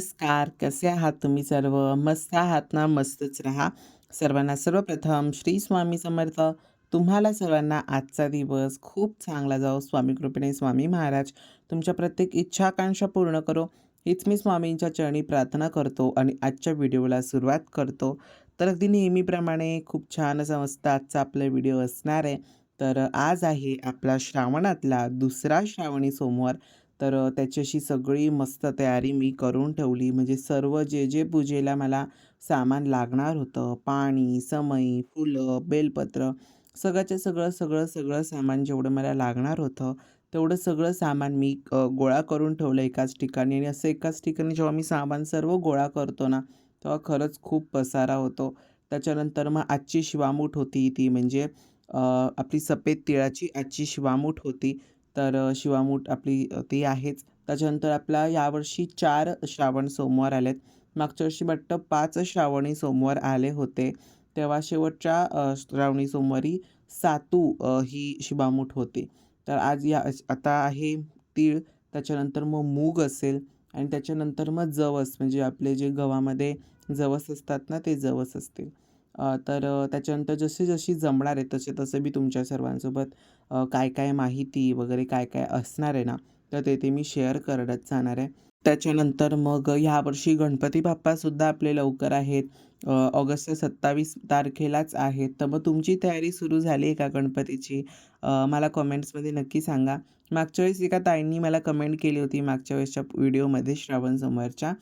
नमस्कार. कसे आहात तुम्ही सर्व? मस्त आहात ना? मस्तच राहा. सर्वांना सर्वप्रथम श्री स्वामी समर्थ. तुम्हाला सर्वांना आजचा दिवस खूप चांगला जावो. स्वामी कृपेने स्वामी महाराज तुमच्या प्रत्येक इच्छाकांक्षा पूर्ण करो. हीच मी स्वामींच्या चरणी प्रार्थना करतो आणि आजच्या व्हिडिओला सुरुवात करतो. तर अगदी नेहमीप्रमाणे खूप छान असं मस्त आजचा आपला व्हिडिओ असणार आहे. तर आज आहे आपला श्रावणातला दुसरा श्रावणी सोमवार. तर त्याच्याशी सगळी मस्त तयारी मी करून ठेवली. म्हणजे सर्व जे, जे पूजेला मला सामान लागणार होतं, पाणी, समई, फुलं, बेलपत्र सगळ्याचं सगळं, सगळं, सगळं सामान जेवढं मला लागणार होतं, तेवढं सगळं सामान मी गोळा करून ठेवलं एकाच ठिकाणी आणि असं एकाच ठिकाणी जेव्हा मी सामान सर्व गोळा करतो ना, तेव्हा खरंच खूप पसारा होतो. त्याच्यानंतर मग आजची शिवामूठ होती ती म्हणजे आपली सफेद तिळाची आजची शिवामूठ होती. तर शिवामूठ आपली ती आहेच. त्याच्यानंतर आपला यावर्षी चार श्रावण सोमवार आलेत. मागच्या वर्षी वाटतं पाच श्रावणी सोमवार आले होते. तेव्हा शेवटच्या श्रावणी सोमवारी सातू ही शिवामूठ होती. तर आज या आता आहे तीळ, त्याच्यानंतर मग मूग असेल आणि त्याच्यानंतर मग जवस म्हणजे आपले जे गव्हामध्ये जवस असतात ना, ते जवस असतील. तर त्याच्यानंतर जशी-जशी जमणार आहे तसे-तसे मी तुमच्या सर्वांसोबत काय-काय माहिती वगैरे काय-काय असणार आहे ना, तर ते ते मी शेअर करत जाणार आहे. त्याच्यानंतर मग ह्यावर्षी गणपती बाप्पासुद्धा आपले लवकर आहेत. ऑगस्ट ऑगस्टच्या 27 तारखेलाच आहेत. तर मग तुमची तयारी सुरू झाली आहे का गणपतीची? मला कमेंट्समध्ये नक्की सांगा. मागच्या वेळेस एका ताईंनी मला कमेंट केली होती मागच्या वेळेसच्या व्हिडिओमध्ये श्रावण समोरच्या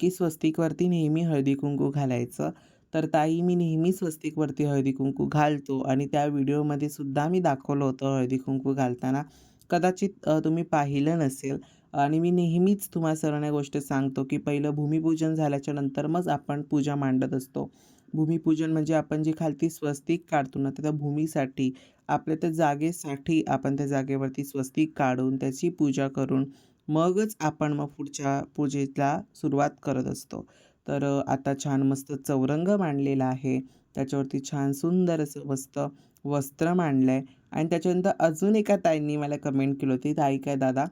की स्वस्तिकवरती नेहमी हळदी-कुंकू घालायचं. तर ताई मी नेहमी स्वस्तिकवरती हळदी-कुंकू घालतो आणि त्या व्हिडिओमध्ये सुद्धा मी दाखवलं होतं हळदी-कुंकू घालताना. कदाचित तुम्ही पाहिलं नसेल आणि मी नेहमीच तुम्हा सर्वांना गोष्ट सांगतो, की पहिलं भूमिपूजन झाल्याच्यानंतर मग आपण पूजा मांडत असतो. भूमिपूजन म्हणजे आपण जी खालती स्वस्तिक काढतो ना, त्या भूमीसाठी, आपल्या त्या जागेसाठी आपण त्या जागेवरती स्वस्तिक काढून त्याची पूजा करून मगच आपण मग पुढच्या पूजेला सुरुवात करत असतो. तर आता छान मस्त चौरंग मांडलेला आहे. त्याच्यावरती छान सुंदर असं मस्त वस्त्र मांडलं आहे आणि त्याच्यानंतर अजून एका ताईंनी मला कमेंट केली होती, "ताई काय दादा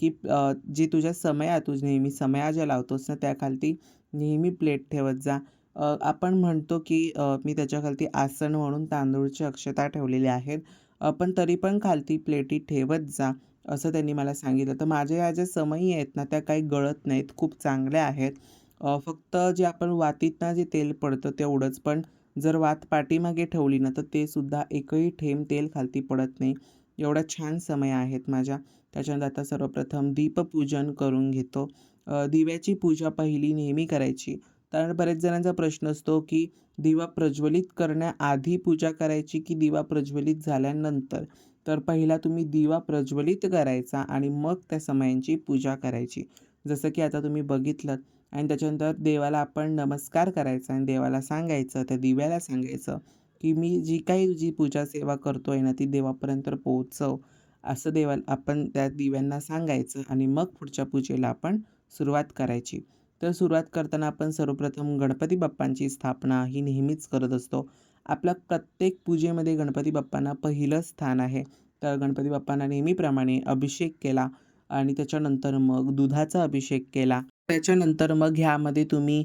की जी तुझ्या समया तू नेहमी समया ज्या लावतोस ना, त्याखालती नेहमी प्लेट ठेवत जा." आपण म्हणतो की मी त्याच्याखालती आसन म्हणून तांदूळची अक्षता ठेवलेली आहेत. पण तरी पण खालती प्लेटी ठेवत जा, असं त्यांनी मला सांगितलं. तर माझ्या ह्या ज्या समयी आहेत ना, त्या काही गळत नाहीत, खूप चांगल्या आहेत. फक्त जे आपण वातीतनं जे तेल पडतं तेवढंच. पण जर वात पाठीमागे ठेवली ना, तर ते सुद्धा एकही थेंब तेल खालती पडत नाही. एवढ्या छान समय आहेत माझ्या. त्याच्यानंतर आता सर्वप्रथम दीपपूजन करून घेतो. दिव्याची पूजा पहिली नेहमी करायची. कारण बरेच जणांचा प्रश्न असतो, की दिवा प्रज्वलित करण्याआधी पूजा करायची, की दिवा प्रज्वलित झाल्यानंतर? तर पहिला तुम्ही दिवा प्रज्वलित करायचा आणि मग त्या समयांची पूजा करायची. जसं की आता तुम्ही बघितलंत आणि त्याच्यानंतर देवाला आपण नमस्कार करायचा आणि देवाला सांगायचं, त्या दिव्याला सांगायचं, की "मी जी काही जी पूजा सेवा आहे ना, ती देवापर्यंत पोहोचव." असं देवाला आपण त्या दिव्यांना सांगायचं आणि मग पुढच्या पूजेला आपण सुरुवात करायची. तर सुरुवात करताना आपण सर्वप्रथम गणपती बाप्पांची स्थापना ही नेहमीच करत असतो. आपल्या प्रत्येक पूजेमध्ये गणपती बाप्पांना पहिलं स्थान आहे. तर गणपती बाप्पांना नेहमीप्रमाणे अभिषेक केला आणि त्याच्यानंतर मग दुधाचा अभिषेक केला. त्याच्यानंतर मग ह्यामध्ये तुम्ही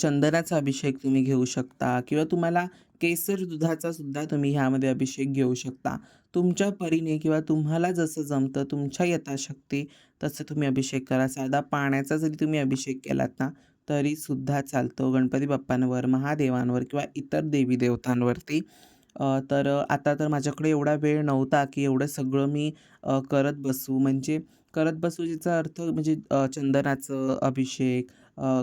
चंदनाचा अभिषेक तुम्ही घेऊ शकता किंवा तुम्हाला केसर दुधाचा सुद्धा तुम्ही ह्यामध्ये अभिषेक घेऊ शकता. तुमच्या परीने किंवा तुम्हाला जसं जमतं, तुमच्या यथाशक्ती तसं तुम्ही अभिषेक करा. साधा पाण्याचा जरी तुम्ही अभिषेक केलात ना, तरीसुद्धा चालतो गणपती बाप्पांवर, महादेवांवर किंवा इतर देवी-देवतांवरती. तर आता तर माझ्याकडे एवढा वेळ नव्हता, की एवढं सगळं मी करत बसू. म्हणजे करत बसू अर्थ म्हणजे चंदनाचं अभिषेक,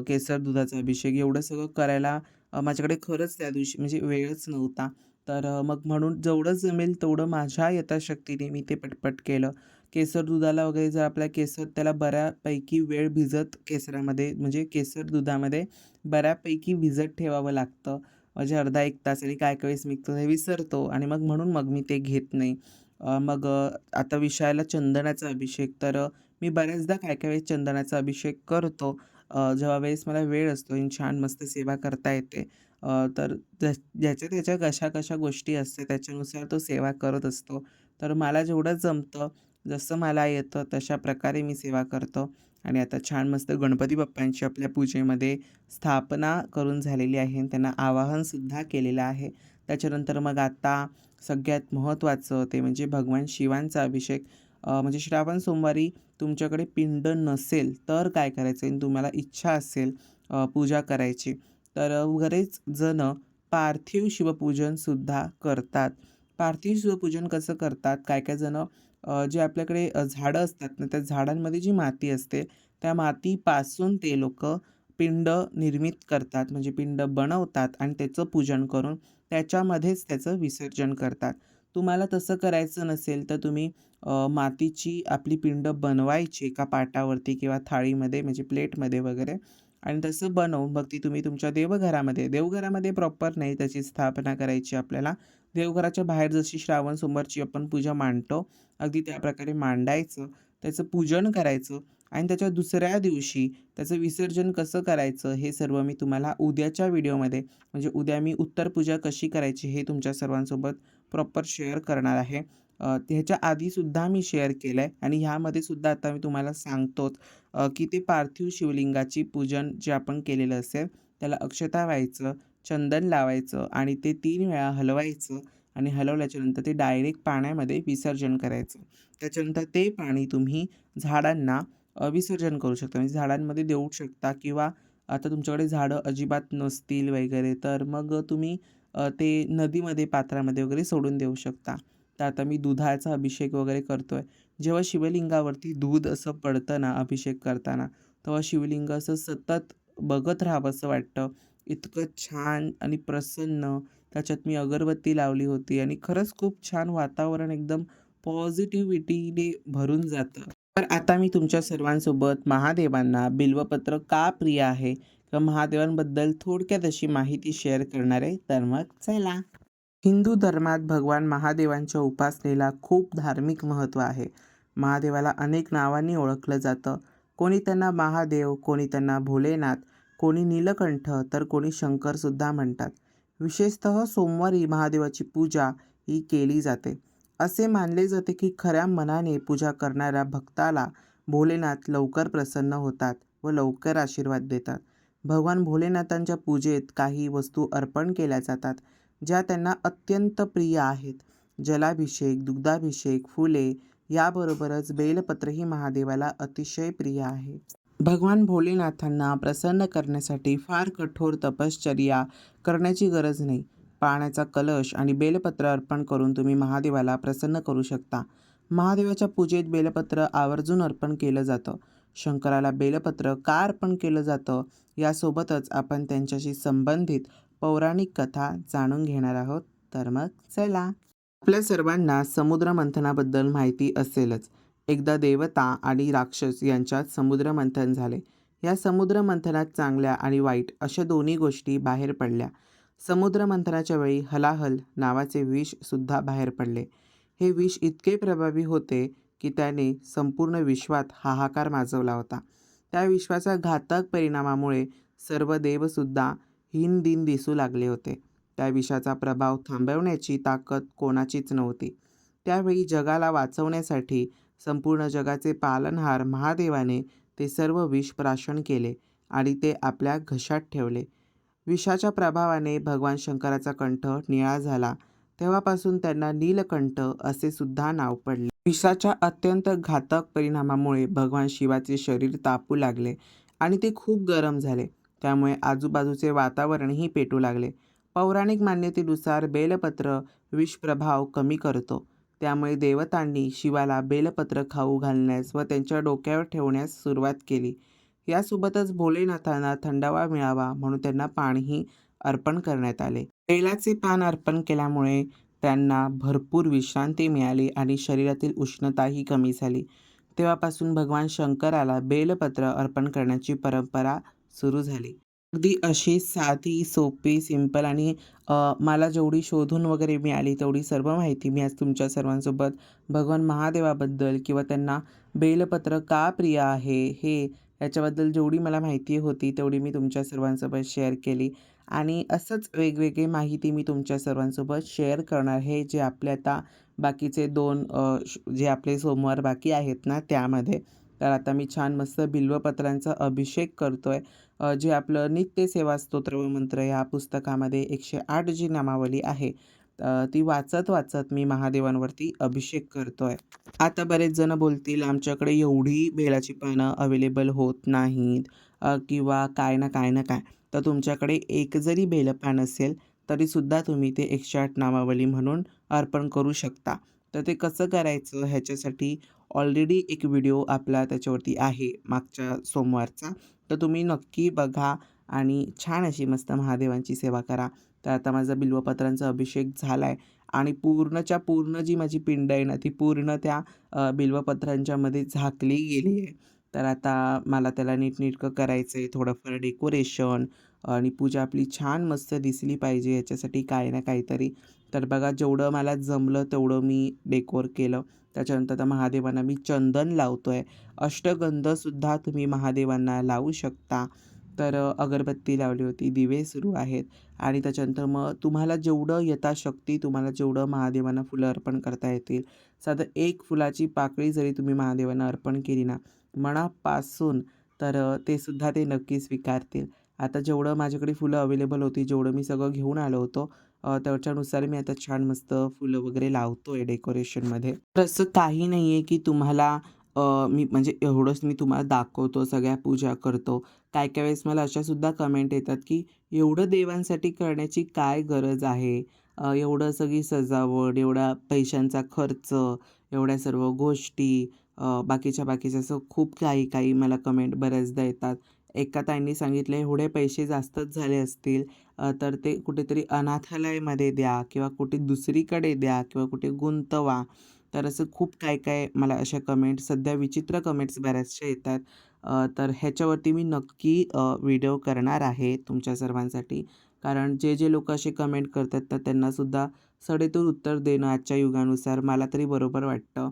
केसर दुधाचा अभिषेक एवढं सगळं करायला माझ्याकडे खरंच त्या दिवशी म्हणजे वेळच नव्हता. तर मग म्हणून जेवढं जमेल तेवढं माझ्या यथाशक्तीने मी ते पटपट केलं. केसर दुधाला वगैरे जर आपल्या केसर त्याला बऱ्यापैकी वेळ भिजत केसरामध्ये म्हणजे केसर दुधामध्ये बऱ्यापैकी भिजत ठेवावं लागतं. म्हणजे अर्धा एक तास आणि काय काय वेळेस मी ते विसरतो आणि मग म्हणून मग मी ते घेत नाही. मग आता विषयाला चंदनाचा अभिषेक. तर मी बऱ्याचदा काय काय वेळेस चंदनाचा अभिषेक करतो. जेव्हा वेळेस मला वेळ असतो आणि छान मस्त सेवा करता येते. तर ज्याच्या त्याच्या कशा-कशा गोष्टी असते त्याच्यानुसार तो सेवा करत असतो. तर मला जेवढं जमतं, जसं मला येतं तशा प्रकारे मी सेवा करतो आणि आता छान मस्त गणपती बाप्पांची आपल्या पूजेमध्ये स्थापना करून झालेली आहे आणि त्यांना आवाहनसुद्धा केलेलं आहे त्याच्यानंतर मग आता सगळ्यात महत्त्वाचं ते म्हणजे भगवान शिवांचा अभिषेक. म्हणजे श्रावण सोमवारी तुमच्याकडे पिंड नसेल तर काय करायचं? आणि तुम्हाला इच्छा असेल पूजा करायची. तर बरेच जण पार्थिव शिवपूजनसुद्धा करतात. पार्थिव शिवपूजन कसं करतात? काय काय जणं जे आपल्याकडे झाडं असतात ना त्या झाडांमध्ये जी माती असते त्या मातीपासून ते लोक पिंड निर्मित करतात. म्हणजे पिंड बनवतात आणि त्याचं पूजन करून त्याच्यामध्येच त्याचं विसर्जन करतात. तुम्हाला तसं करायचं नसेल तर तुम्ही मातीची आपली पिंड बनवायची एका पाटावरती किंवा थाळीमध्ये म्हणजे प्लेटमध्ये वगैरे आणि तसं बनवून मग ती तुम्ही तुमच्या देवघरामध्ये देवघरामध्ये प्रॉपर नाही त्याची स्थापना करायची आपल्याला. देवघराच्या बाहेर जशी श्रावण सोमवारची आपण पूजा मांडतो अगदी त्या प्रकारे मांडायचं त्याचं पूजन करायचं. आणि त्याच्या दुसऱ्या दिवशी त्याचं विसर्जन कसं करायचं हे सर्व मी तुम्हाला उद्याच्या व्हिडिओमध्ये म्हणजे उद्या मी उत्तर पूजा कशी करायची हे तुमच्या सर्वांसोबत प्रॉपर शेअर करणार आहे. अ, ह्याच्या आधीसुद्धा मी शेअर केलं आहे आणि ह्यामध्ये सुद्धा आता मी तुम्हाला सांगतोच की ते पार्थिव शिवलिंगाची पूजन जे आपण केलेलं असेल त्याला अक्षता व्हायचं चंदन लावायचं आणि ते तीन वेळा हलवायचं आणि हलवल्याच्यानंतर ते डायरेक्ट पाण्यामध्ये विसर्जन करायचं. त्याच्यानंतर ते पाणी तुम्ही झाडांना विसर्जन करू शकता. म्हणजे झाडांमध्ये देऊ शकता किंवा आता तुमच्याकडे झाडं अजिबात नसतील वगैरे तर मग तुम्ही ते नदीमध्ये पात्रामध्ये वगैरे सोडून देऊ शकता. तर आता मी दुधाचा अभिषेक वगैरे करतो आहे जेव्हा शिवलिंगावरती दूध असं पडतं ना अभिषेक करताना तेव्हा शिवलिंग असं सतत बघत राहावं असं वाटतं. इतकं छान आणि प्रसन्न. त्याच्यात मी अगरबत्ती लावली होती आणि खरंच खूप छान वातावरण एकदम पॉझिटिव्हिटीने भरून जातं. तर आता मी तुमच्या सर्वांसोबत महादेवांना बिल्वपत्र का प्रिय आहे किंवा महादेवांबद्दल थोडक्यात अशी माहिती शेअर करणार आहे तर मग चला. हिंदू धर्मात भगवान महादेवांच्या उपासनेला खूप धार्मिक महत्त्व आहे. महादेवाला अनेक नावांनी ओळखलं जातं. कोणी त्यांना महादेव कोणी त्यांना भोलेनाथ कोणी नीलकंठ तर कोणी शंकरसुद्धा म्हणतात. विशेषतः सोमवारी महादेवाची पूजा ही केली जाते. असे मानले जाते की खऱ्या मनाने पूजा करणाऱ्या भक्ताला भोलेनाथ लवकर प्रसन्न होतात व लवकर आशीर्वाद देतात. भगवान भोलेनाथांच्या पूजेत काही वस्तू अर्पण केल्या जातात ज्या त्यांना अत्यंत प्रिय आहेत. जलाभिषेक दुग्धाभिषेक फुले याबरोबरच बेलपत्रही महादेवाला अतिशय प्रिय आहे. भगवान भोलेनाथांना प्रसन्न करण्यासाठी फार कठोर तपश्चर्या करण्याची गरज नाही. पाण्याचा कलश आणि बेलपत्र अर्पण करून तुम्ही महादेवाला प्रसन्न करू शकता. महादेवाच्या पूजेत बेलपत्र आवर्जून अर्पण केलं जातं. शंकराला बेलपत्र का अर्पण केलं जातं यासोबतच आपण त्यांच्याशी संबंधित पौराणिक कथा जाणून घेणार आहोत. तर मग चला. आपल्या सर्वांना समुद्र मंथनाबद्दल माहिती असेलच. एकदा देवता आणि राक्षस यांच्यात समुद्र मंथन झाले. या समुद्र मंथनात चांगल्या आणि वाईट अशा दोन्ही गोष्टी बाहेर पडल्या. समुद्रमंथनाच्या वेळी हलाहल नावाचे विषसुद्धा बाहेर पडले. हे विष इतके प्रभावी होते की त्याने संपूर्ण विश्वात हाहाकार माजवला होता. त्या विश्वाच्या घातक परिणामामुळे सर्व देवसुद्धा हीन दिन दिसू लागले होते. त्या विषाचा प्रभाव थांबवण्याची ताकद कोणाचीच नव्हती. त्यावेळी जगाला वाचवण्यासाठी संपूर्ण जगाचे पालनहार महादेवाने ते सर्व विष प्राशन केले आणि ते आपल्या घशात ठेवले. विषाच्या प्रभावाने भगवान शंकराचा कंठ निळा झाला. तेव्हापासून त्यांना नीलकंठ असे सुद्धा नाव पडले. विषाच्या अत्यंत घातक परिणामामुळे भगवान शिवाचे शरीर तापू लागले आणि ते खूप गरम झाले. त्यामुळे आजूबाजूचे वातावरणही पेटू लागले. पौराणिक मान्यतेनुसार बेलपत्र विषप्रभाव कमी करतो. त्यामुळे देवतांनी शिवाला बेलपत्र खाऊ घालण्यास व त्यांच्या डोक्यावर ठेवण्यास सुरुवात केली. यासोबतच भोलेनाथांना थंडावा मिळावा म्हणून त्यांना पाणीही अर्पण करण्यात आले. बेलाचे पान अर्पण केल्यामुळे त्यांना भरपूर विश्रांती मिळाली आणि शरीरातील उष्णताही कमी झाली. तेव्हापासून भगवान शंकराला बेलपत्र अर्पण करण्याची परंपरा सुरू झाली. अगदी अशी साधी सोपी सिंपल आणि मला जेवढी शोधून वगैरे मिळाली तेवढी सर्व माहिती मी आज तुमच्या सर्वांसोबत भगवान महादेवाबद्दल किंवा त्यांना बेलपत्र का प्रिय आहे हे याच्याबद्दल जेवढी मला माहिती होती तेवढी मी तुमच्या सर्वांसोबत शेअर केली. आणि असंच वेगवेगळी माहिती मी तुमच्या सर्वांसोबत शेअर करणार हे जे आपले आता बाकीचे दोन श- जे आपले सोमवार बाकी आहेत ना त्यामध्ये. तर आता मी छान मस्त बिल्वपत्रांचा अभिषेक करतो आहे जे आपलं नित्य सेवा स्तोत्र व मंत्र या पुस्तकामध्ये एकशे आठ जी नामावली आहे. ती वाचत वाचत मी महादेवांवरती अभिषेक करतो आहे आता बरेच जण बोलतील आमच्याकडे एवढी बेलाची पानं अवेलेबल होत नाहीत किंवा काय ना काय ना काय. तर तुमच्याकडे एक जरी बेलपान असेल तरीसुद्धा तुम्ही ते एकशे आठ नामावली म्हणून अर्पण करू शकता. तर ते कसं करायचं ह्याच्यासाठी ऑलरेडी एक व्हिडिओ आपला त्याच्यावरती आहे मागच्या सोमवारचा. तर तुम्ही नक्की बघा आणि छान अशी मस्त महादेवांची सेवा करा. तर आता माझा बिल्वपत्रांचा अभिषेक झाला आहे आणि पूर्णच्या पूर्ण जी माझी पिंड आहे ना ती पूर्ण त्या बिल्वपत्रांच्यामध्ये झाकली गेली आहे. तर आता मला त्याला नीटनेटकं करायचं आहे थोडंफार डेकोरेशन आणि पूजा आपली छान मस्त दिसली पाहिजे याच्यासाठी काही ना काहीतरी. तर बघा जेवढं मला जमलं तेवढं मी डेकोर केलं. त्याच्यानंतर आता महादेवांना मी चंदन लावतो आहे अष्टगंधसुद्धा तुम्ही महादेवांना लावू शकता. तर अगरबत्ती लावली होती दिवे सुरू आहेत आणि त्याच्यानंतर मग तुम्हाला जेवढं यथाशक्ती तुम्हाला जेवढं महादेवांना फुलं अर्पण करता येतील साधं एक फुलाची पाकळी जरी तुम्ही महादेवांना अर्पण केली ना मनापासून तर ते सुद्धा ते नक्की स्वीकारतील. आता जेवढं माझ्याकडे फुलं अवेलेबल होती जेवढं मी सगळं घेऊन आलो होतो त्याच्यानुसार मी आता छान मस्त फुलं वगैरे लावतो आहे डेकोरेशनमध्ये. तर असं काही नाही आहे की तुम्हाला मी म्हणजे एवढंच मी तुम्हाला दाखवतो सगळ्या पूजा करतो. काय काय वेळेस मला अशासुद्धा कमेंट येतात की एवढं देवांसाठी करण्याची काय गरज आहे? एवढं सगळी सजावट एवढा पैशांचा खर्च एवढ्या सर्व गोष्टी बाकीच्या बाकीच्या असं खूप काही काही मला कमेंट बऱ्याचदा येतात. एका ताईंनी सांगितलं एवढे पैसे जास्तच झाले असतील तर ते कुठेतरी अनाथालयमध्ये द्या किंवा कुठे दुसरीकडे द्या किंवा कुठे गुंतवा. तर असं खूप काय काय मला अशा कमेंट सध्या विचित्र कमेंट्स बऱ्याचशा येतात. तर ह्याच्यावरती मी नक्की व्हिडिओ करणार आहे तुमच्या सर्वांसाठी. कारण जे जे लोक असे कमेंट करतात तर त्यांनासुद्धा सडेतोड उत्तर देणं आजच्या युगानुसार मला तरी बरोबर वाटतं.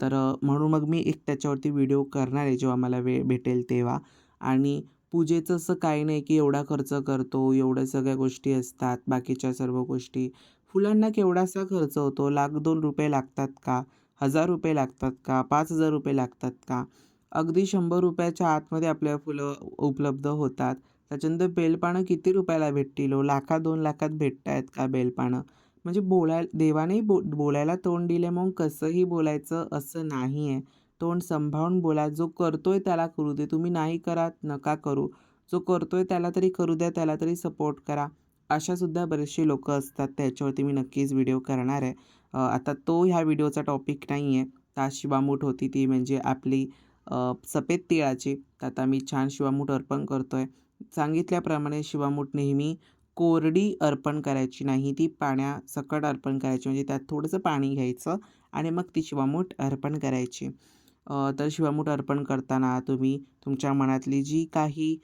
तर म्हणून मग मी एक त्याच्यावरती व्हिडिओ करणार आहे जेव्हा मला वेळ भेटेल तेव्हा. आणि पूजेचं असं काही नाही की एवढा खर्च करतो एवढ्या सगळ्या गोष्टी असतात बाकीच्या सर्व गोष्टी. फुलांना केवढासा खर्च होतो? लाख दोन रुपये लागतात का? हजार रुपये लागतात का? पाच हजार रुपये लागतात का? अगदी शंभर रुपयाच्या आतमध्ये आपल्या फुलं उपलब्ध होतात. त्याच्यानंतर बेलपानं किती रुपयाला भेटतील हो? लाखा दोन लाखात भेटत आहेत का बेलपानं? म्हणजे बोलाय देवाने बो बोलायला तोंड दिले मग कसंही बोलायचं असं नाही आहे तोंड सांभाळून बोला. जो करतोय त्याला करू दे. तुम्ही नाही करात नका करू. जो करतोय त्याला तरी करू द्या त्याला तरी सपोर्ट करा. अशासुद्धा बरेचसे लोक असतात. त्याच्यावरती मी नक्कीच व्हिडिओ करणार आहे. आता तो ह्या व्हिडिओचा टॉपिक नाही आहे ताशी बामूट होती ती म्हणजे आपली सफेद तिळाची. तर आता मी छान शिवामूठ अर्पण करतो आहे सांगितल्याप्रमाणे शिवामूठ नेहमी कोरडी अर्पण करायची नाही ती पाण्यासकट अर्पण करायची. म्हणजे त्यात थोडंसं पाणी घ्यायचं आणि मग ती शिवामूठ अर्पण करायची. तर शिवामूठ अर्पण करताना तुम्ही तुमच्या मनातली जी काही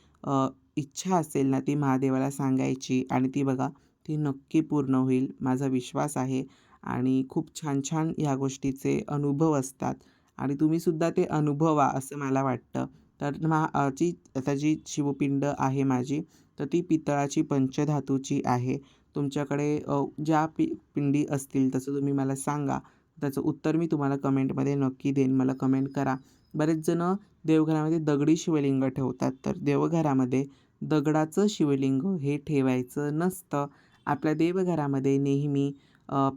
इच्छा असेल ना ती महादेवाला सांगायची आणि ती बघा ती नक्की पूर्ण होईल माझा विश्वास आहे. आणि खूप छान छान ह्या गोष्टीचे अनुभव असतात. आणि तुम्हीसुद्धा ते अनुभवा असं मला वाटतं. तर मा जी आता जी शिवपिंड आहे माझी तर ती पितळाची पंचधातूची आहे. तुमच्याकडे ज्या पि पिंडी असतील तसं तुम्ही मला सांगा. त्याचं उत्तर मी तुम्हाला कमेंटमध्ये नक्की देईन. मला कमेंट करा. बरेच जणं देवघरामध्ये दगडी शिवलिंग ठेवतात तर देवघरामध्ये दगडाचं शिवलिंग हे ठेवायचं नसतं. आपल्या देवघरामध्ये नेहमी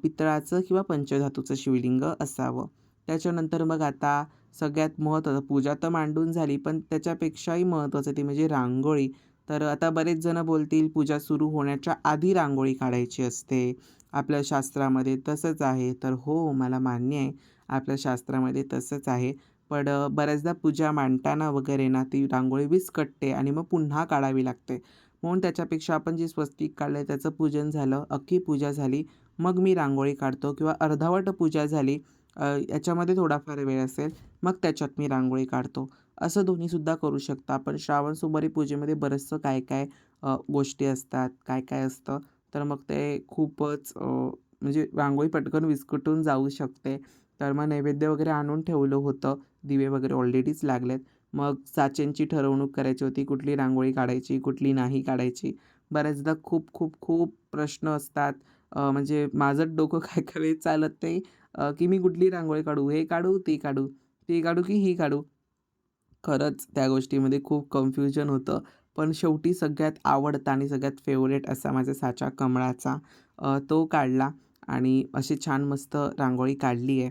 पितळाचं किंवा पंचधातूचं शिवलिंग असावं. त्याच्यानंतर मग आता सगळ्यात महत्त्वाचं पूजा तर मांडून झाली पण त्याच्यापेक्षाही महत्त्वाचं ती म्हणजे रांगोळी. तर आता बरेच जणं बोलतील पूजा सुरू होण्याच्या आधी रांगोळी काढायची असते. आपल्या शास्त्रामध्ये तसंच आहे. तर हो मला मान्य आहे. आपल्या शास्त्रामध्ये तसंच आहे. पण बऱ्याचदा पूजा मांडताना वगैरे ना ती रांगोळी विस्कटते आणि मग पुन्हा काढावी लागते. म्हणून त्याच्यापेक्षा आपण जे स्वस्तिक काढलं त्याचं पूजन झालं अख्खी पूजा झाली मग मी रांगोळी काढतो किंवा अर्धावट पूजा झाली याच्यामध्ये थोडाफार वेळ असेल मग त्याच्यात मी रांगोळी काढतो. असं दोन्हीसुद्धा करू शकता. पण श्रावण सोमवारी पूजेमध्ये बरंचसं काय काय गोष्टी असतात काय काय असतं तर मग ते खूपच म्हणजे रांगोळी पटकन विस्कटून जाऊ शकते. तर मग नैवेद्य वगैरे आणून ठेवलं होतं. दिवे वगैरे ऑलरेडीच लागलेत. मग साचेंची ठरवणूक करायची होती. कुठली रांगोळी काढायची कुठली नाही काढायची. बऱ्याचदा खूप खूप खूप प्रश्न असतात. म्हणजे माझं डोकं काय काय वेळेस चालत नाही की मी कुठली रांगोळी काढू हे काढू ती काढू ती काढू की ही काढू खरंच त्या गोष्टीमध्ये खूप कन्फ्युजन होतं. पण शेवटी सगळ्यात आवडता आणि सगळ्यात फेवरेट असा माझा साचा कमळाचा तो काढला आणि अशी छान मस्त रांगोळी काढली आहे.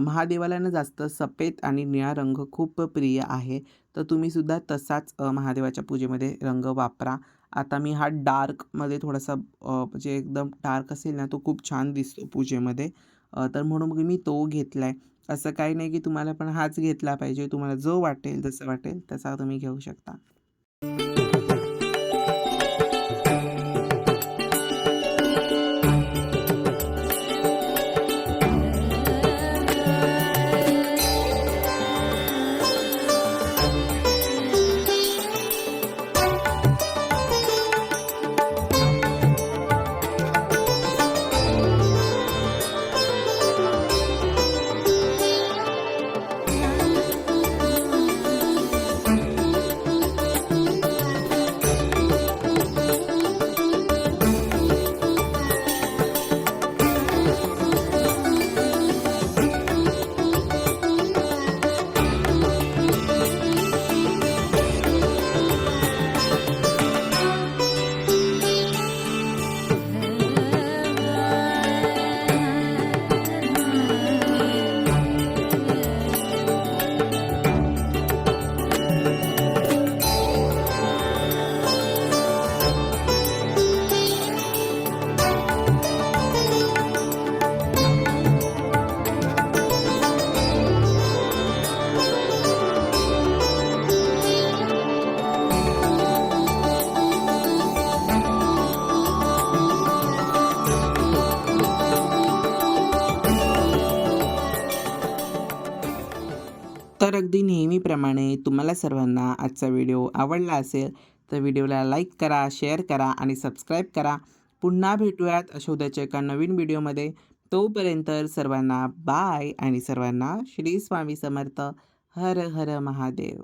महादेवाला ना जास्त सफेद आणि निळा रंग खूप प्रिय आहे. तर तुम्हीसुद्धा तसाच महादेवाच्या पूजेमध्ये रंग वापरा. आता मी हा डार्कमध्ये थोडासा म्हणजे एकदम डार्क असेल ना, तो खूप छान दिसतो पूजेमध्ये. तर म्हणून मग मी तो घेतला आहे. असं काही नाही की तुम्हाला पण हाच घेतला पाहिजे. तुम्हाला जो वाटेल, जसं वाटेल तसा तुम्ही घेऊ शकता. अगदी नेहमीप्रमाणे तुम्हाला सर्वांना आजचा व्हिडिओ आवडला असेल तर व्हिडिओला लाईक करा, शेअर करा आणि सबस्क्राईब करा. पुन्हा भेटूयात अशा उद्याच्या एका नवीन व्हिडिओमध्ये. तोपर्यंत सर्वांना बाय आणि सर्वांना श्री स्वामी समर्थ. हर हर महादेव.